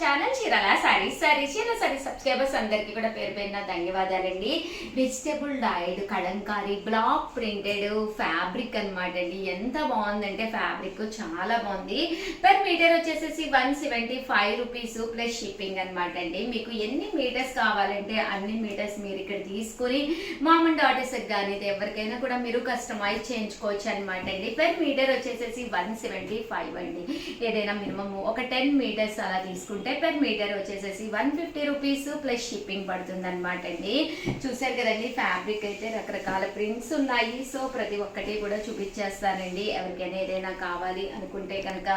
Channel Chirala sarees saree చీర sorry subscribers అందరికీ కూడా పేరు పేరున ధన్యవాదాలండి. Vegetable dyed Kalamkari block printed fabric అనమాట అండి. ఎంత బాగుందంటే ఫ్యాబ్రిక్ చాలా బాగుంది. పర్ మీటర్ వచ్చేసేసి one seventy five rupees plus shipping అనమాట అండి. మీకు ఎన్ని మీటర్స్ కావాలంటే అన్ని మీటర్స్ మీరు ఇక్కడ తీసుకుని మామూలు డాటర్స్కి కానీ ఎవరికైనా కూడా మీరు కస్టమైజ్ చేయించుకోవచ్చు అనమాట అండి. పర్ మీటర్ వచ్చేసేసి వన్ సెవెంటీ ఫైవ్ అండి. ఏదైనా మినిమమ్ ఒక టెన్ మీటర్స్ అలా తీసుకుంటే పర్ మీటర్ వచ్చేసేసి one fifty rupees plus shipping పడుతుంది అనమాట అండి. చూసారు కదండి ఫ్యాబ్రిక్ అయితే రకరకాల ప్రింట్స్ ఉన్నాయి. సో ప్రతి ఒక్కటి కూడా చూపించేస్తానండి. ఎవరికైనా ఏదైనా కావాలి అనుకుంటే కనుక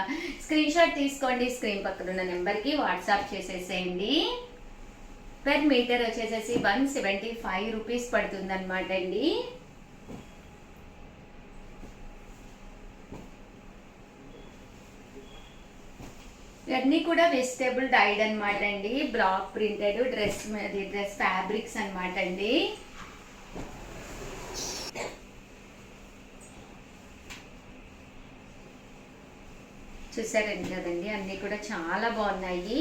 స్క్రీన్ షాట్ తీసుకోండి. స్క్రీన్ పక్కన ఉన్న నెంబర్కి వాట్సాప్ చేసేసేయండి. పర్ మీటర్ వచ్చేసేసి వన్ సెవెంటీ ఫైవ్ రూపీస్ పడుతుంది అనమాట అండి. ఇవన్నీ కూడా వెజిటేబుల్ డైడ్ అన్నమాట అండి. బ్లాక్ ప్రింటెడ్ డ్రెస్ అది డ్రెస్ ఫ్యాబ్రిక్స్ అన్నమాట అండి. చూసారండి కదండి అన్నీ కూడా చాలా బాగున్నాయి.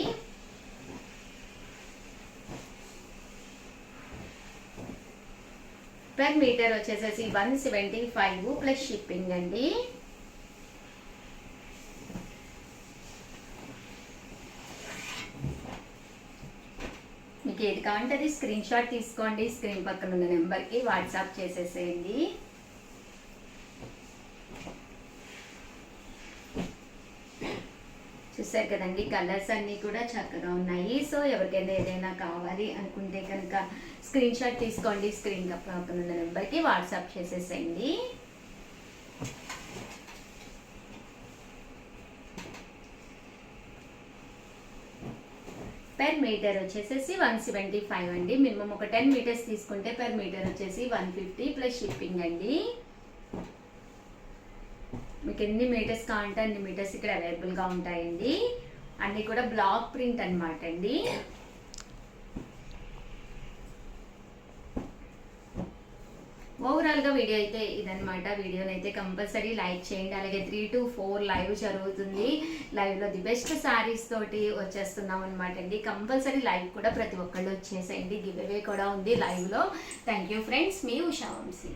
పర్ మీటర్ వచ్చేసేసి one seventy five plus shipping అండి. మీకు ఏది కావాలంటే అది స్క్రీన్ షాట్ తీసుకోండి. స్క్రీన్ పక్కన ఉన్న నెంబర్కి వాట్సాప్ చేసేసేయండి. చూసారు కదండి కలర్స్ అన్నీ కూడా చక్కగా ఉన్నాయి. సో ఎవరికైనా ఏదైనా కావాలి అనుకుంటే కనుక స్క్రీన్ షాట్ తీసుకోండి. స్క్రీన్ పక్కన ఉన్న నెంబర్కి వాట్సాప్ చేసేసేయండి. పెర్ మీటర్ వచ్చేసేసి వన్ సెవెంటీ ఫైవ్ అండి. మినిమం ఒక టెన్ మీటర్స్ తీసుకుంటే పెర్ మీటర్ వచ్చేసి వన్ ఫిఫ్టీ ప్లస్ షిప్పింగ్ అండి. మీకు ఎన్ని మీటర్స్ కావాలంటే అన్ని మీటర్స్ ఇక్కడ అవైలబుల్గా ఉంటాయండి. అన్నీ కూడా బ్లాక్ ప్రింట్ అనమాట అండి. ఓవరాల్గా వీడియో అయితే ఇదనమాట వీడియోని అయితే కంపల్సరీ లైక్ చేయండి. అలాగే త్రీ టు ఫోర్ లైవ్ జరుగుతుంది. లైవ్లో ది బెస్ట్ సారీస్ తోటి వచ్చేస్తున్నాం అనమాట అండి. కంపల్సరీ లైవ్ కూడా ప్రతి ఒక్కళ్ళు వచ్చేసేయండి. గివ్ అవే కూడా ఉంది లైవ్లో thank you friends me Usha Vamsi.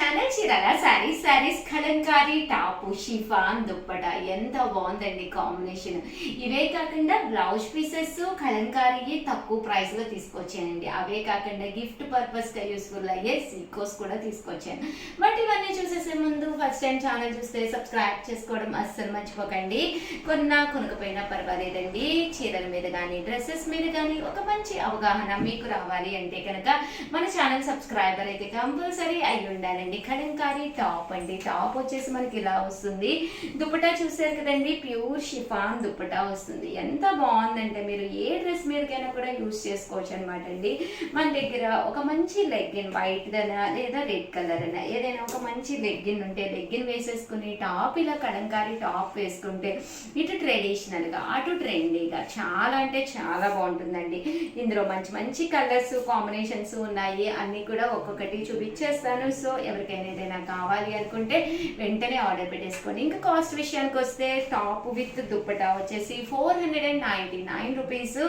Chirala sarees sarees Kalamkari top chiffon dupatta ఎంత బాగుందండి కాంబినేషన్. ఇవే కాకుండా బ్లౌజ్ పీసెస్ కలంకారీ తక్కువ ప్రైస్లో తీసుకొచ్చానండి. అవే కాకుండా గిఫ్ట్ పర్పస్గా యూస్ఫుల్ అయ్యే సీకోస్ కూడా తీసుకొచ్చాను. బట్ ఇవన్నీ చూసేసే ముందు ఫస్ట్ టైం ఛానల్ చూస్తే సబ్స్క్రైబ్ చేసుకోవడం అస్సలు మర్చిపోకండి. కొన్నా కొనకపోయినా పర్వాలేదండి. చీరల మీద కానీ డ్రెస్సెస్ మీద కానీ ఒక మంచి అవగాహన మీకు రావాలి అంటే కనుక మన ఛానల్ సబ్స్క్రైబర్ అయితే కంపల్సరీ అయి ఉండాలండి అండి. కలంకారీ టాప్ అండి. టాప్ వచ్చేసి మనకి ఇలా వస్తుంది. దుపటా చూసారు కదండి. ప్యూర్ షిఫాన్ దుపటా వస్తుంది. ఎంత బాగుందంటే మీరు ఏ డ్రెస్ మీదకైనా కూడా యూస్ చేసుకోవచ్చు అనమాట అండి. మన దగ్గర ఒక మంచి లెగ్గిన్ వైట్ దనా లేదా రెడ్ కలర్ అయినా ఏదైనా ఒక మంచి లెగ్గిన్ ఉంటే లెగ్గిన్ వేసేసుకుని టాప్ ఇలా కలంకారీ టాప్ వేసుకుంటే ఇటు ట్రెడిషనల్గా అటు ట్రెండీగా చాలా అంటే చాలా బాగుంటుందండి. ఇందులో మంచి మంచి కలర్స్ కాంబినేషన్స్ ఉన్నాయి. అన్నీ కూడా ఒక్కొక్కటి చూపించేస్తాను. సో ఎవరికైనా ఏదైనా కావాలి అనుకుంటే వెంటనే ఆర్డర్ పెట్టేసుకోండి. ఇంకా కాస్ట్ విషయానికి వస్తే టాప్ విత్ దుప్పటా వచ్చేసి four hundred and ninety nine rupees.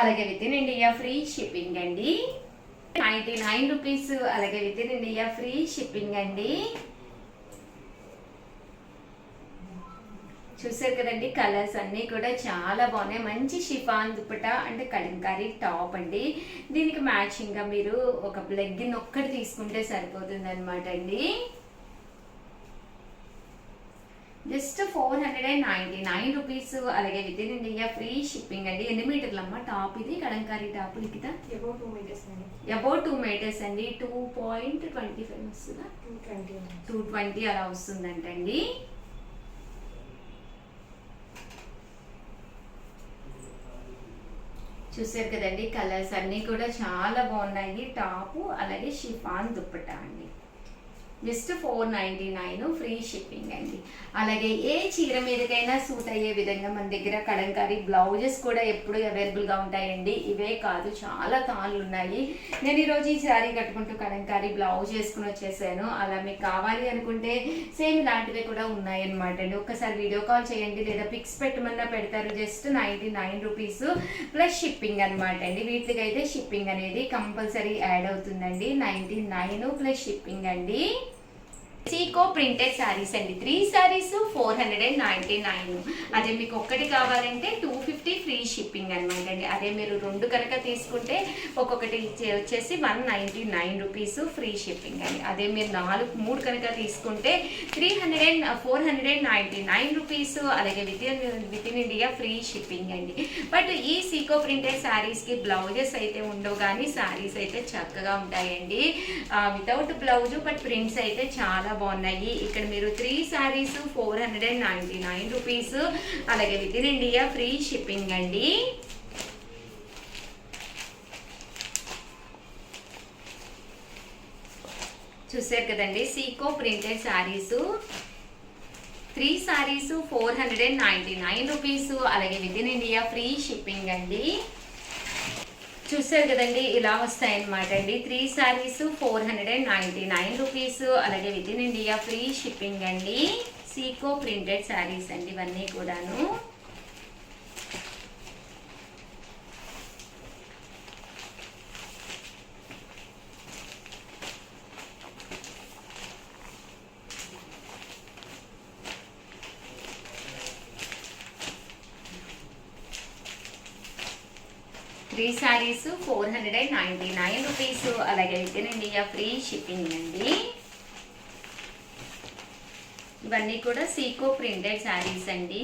అలాగే within India free shipping అండి. Ninety nine rupees. అలాగే within India free shipping అండి. చూసారు కదండి కలర్స్ అన్నీ కూడా చాలా బాగున్నాయి. మంచి షిఫాన్ దుప్పట అంటే కలంకారీ టాప్ అండి. దీనికి మ్యాచింగ్గా మీరు ఒక లెగ్గిన్ ఒక్కటి తీసుకుంటే సరిపోతుంది అనమాట అండి. Just four hundred and ninety nine rupees అలాగే within India free shipping అండి. ఎన్ని మీటర్లు అమ్మ టాప్ ఇది? Kalamkari top Likhita? About two metres అండి. అబౌట్ టూ మీటర్స్ అండి. టూ పాయింట్ ట్వంటీ ఫైవ్ వస్తుందా? టూ ట్వంటీ టూ ట్వంటీ అలా వస్తుందంటండి. చూసారు కదండి కలర్స్ అన్నీ కూడా చాలా బాగున్నాయి. టాపు అలాగే షిఫాన్ దుప్పట అండి. Just four ninety nine free shipping అండి. అలాగే ఏ చీర మీదకైనా సూట్ అయ్యే విధంగా మన దగ్గర కడంకారీ బ్లౌజెస్ కూడా ఎప్పుడు అవైలబుల్గా ఉంటాయండి. ఇవే కాదు చాలా తాళ్ళు ఉన్నాయి. నేను ఈరోజు ఈ శారీ కట్టుకుంటూ కడంకారీ బ్లౌజ్ వేసుకుని వచ్చేసాను. అలా మీకు కావాలి అనుకుంటే సేమ్ లాంటివి కూడా ఉన్నాయన్నమాట అండి. ఒక్కసారి వీడియో కాల్ చేయండి లేదా పిక్స్ పెట్టమన్నా పెడతారు. Just ninety nine rupees plus shipping అనమాట అండి. వీటికి అయితే షిప్పింగ్ అనేది కంపల్సరీ యాడ్ అవుతుందండి. నైంటీ నైన్ ప్లస్ షిప్పింగ్ అండి. సీకో ప్రింటెడ్ శారీస్ అండి. Three sarees four hundred and ninety nine అదే మీకు ఒక్కటి కావాలంటే టూ ఫిఫ్టీ ఫ్రీ షిప్పింగ్ అనమాట అండి. అదే మీరు రెండు కనుక తీసుకుంటే ఒక్కొక్కటి వచ్చేసి one ninety nine rupees free shipping అండి. అదే మీరు నాలుగు మూడు కనుక తీసుకుంటే three hundred and four hundred and ninety nine rupees అలాగే within within India free shipping అండి. బట్ ఈ సీకో ప్రింటెడ్ శారీస్కి బ్లౌజెస్ అయితే ఉండవు కానీ శారీస్ అయితే చక్కగా ఉంటాయండి. వితౌట్ బ్లౌజ్ బట్ ప్రింట్స్ అయితే చాలా బాగున్నాయి. ఇక్కడ మీరు three sarees four hundred and ninety nine rupees అలాగే within India free shipping అండి. చూసారు కదండి Seeko printed sarees three sarees four hundred and ninety nine rupees అలాగే within India free shipping అండి. చూసారు కదండి ఇలా వస్తాయన్నమాట అండి. Three sarees four hundred and ninety nine rupees. అలాగే within India free shipping అండి. సీకో ప్రింటెడ్ శారీస్ అండి ఇవన్నీ కూడాను. Three sarees four hundred and ninety nine rupees. అలాగే అయితేనండి ఇక ఇండియా ఫ్రీ షిప్పింగ్ అండి. ఇవన్నీ కూడా సీకో ప్రింటెడ్ శారీస్ అండి.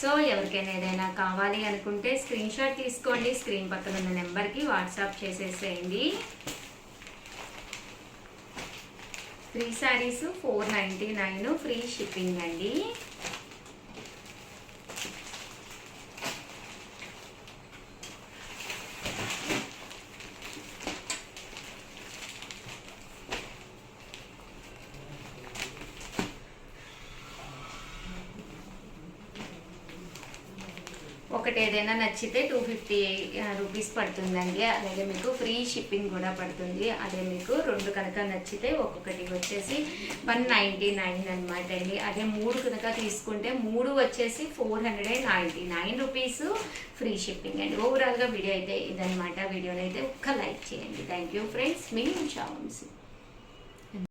సో ఎవరికైనా ఏదైనా కావాలి అనుకుంటే స్క్రీన్ షాట్ తీసుకోండి. స్క్రీన్ పక్కన ఉన్న నెంబర్కి వాట్సాప్ చేసేసేయండి. Three sarees four ninety nine free shipping అండి. ఒకటి ఏదైనా నచ్చితే టూ ఫిఫ్టీ రూపీస్ పడుతుందండి. అలాగే మీకు ఫ్రీ షిప్పింగ్ కూడా పడుతుంది. అదే మీకు రెండు కనుక నచ్చితే ఒక్కొక్కటి వచ్చేసి వన్ నైంటీ నైన్ అనమాట అండి. అదే మూడు కనుక తీసుకుంటే మూడు వచ్చేసి four hundred and ninety nine rupees free shipping అండి. ఓవరాల్గా వీడియో అయితే ఇదనమాట వీడియోని అయితే ఒక్క లైక్ చేయండి. థ్యాంక్ యూ ఫ్రెండ్స్ మీ షావంసి